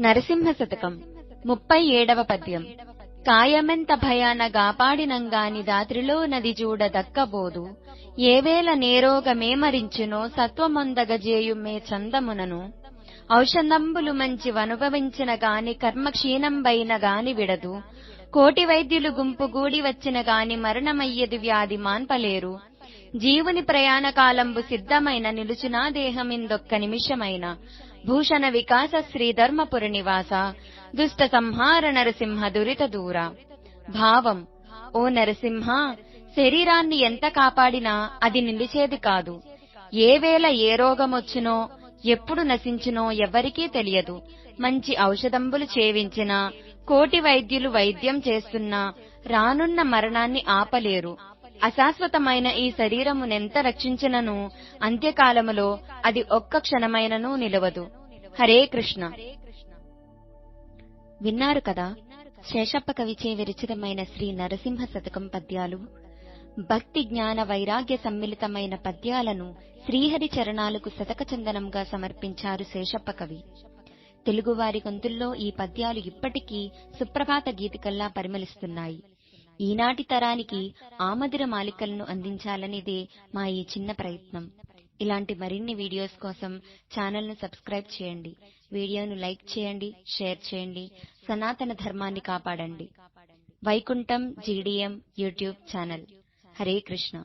నరసింహ శతకం ముప్పై ఏడవ పద్యం. కాయమెంత భయాన గాపాడినంగాని దాత్రిలో నది చూడ దక్కబోదు. ఏవేల నేరోగమేమరించునో సత్వమొందగజేయు మే చందమునను. ఔషధంబులు మంచి వనుభవించిన గాని కర్మ క్షీణంబైన గాని విడదు. కోటి వైద్యులు గుంపు గూడి వచ్చిన గాని మరణమయ్యది వ్యాధి మాన్పలేరు. జీవుని ప్రయాణ కాలంబు సిద్ధమైన నిలుచునా దేహమిందొక్క నిమిషమైన. భూషణ వికాస శ్రీధర్మపుర నివాస దుష్ట సంహార నరసింహ దురిత దూర. భావం ఓ నరసింహ శరీరాన్ని ఎంత కాపాడినా అది నిలిచేది కాదు. ఏ వేళ ఏ రోగమొచ్చునో ఎప్పుడు నశించునో ఎవ్వరికీ తెలియదు. మంచి ఔషధంబులు చేవించినా కోటి వైద్యులు వైద్యం చేస్తున్నా రానున్న మరణాన్ని ఆపలేరు. అశాశ్వతమైన ఈ శరీరమునెంత రక్షించినను అంత్యకాలములో అది ఒక్క క్షణమైనను నిలవదు. హరే కృష్ణ. విన్నారు కదా శేషప్ప కవిచే విరచితమైన శ్రీ నరసింహ శతకం పద్యాలు? భక్తి జ్ఞాన వైరాగ్య సమ్మిళితమైన పద్యాలను శ్రీహరి చరణాలకు శతక చందనంగా సమర్పించారు శేషప్ప కవి. తెలుగువారి గొంతుల్లో ఈ పద్యాలు ఇప్పటికీ సుప్రభాత గీతికల్లా పరిమళిస్తున్నాయి. ఈనాటి తరానికి ఆమదిర మాలికలను అందించాలనేదే మా ఈ చిన్న ప్రయత్నం. ఇలాంటి మరిన్ని వీడియోస్ కోసం ఛానల్ను సబ్స్క్రైబ్ చేయండి. వీడియోను లైక్ చేయండి షేర్ చేయండి సనాతన ధర్మాన్ని కాపాడండి. Vaikuntham GDM YouTube channel. Hare Krishna.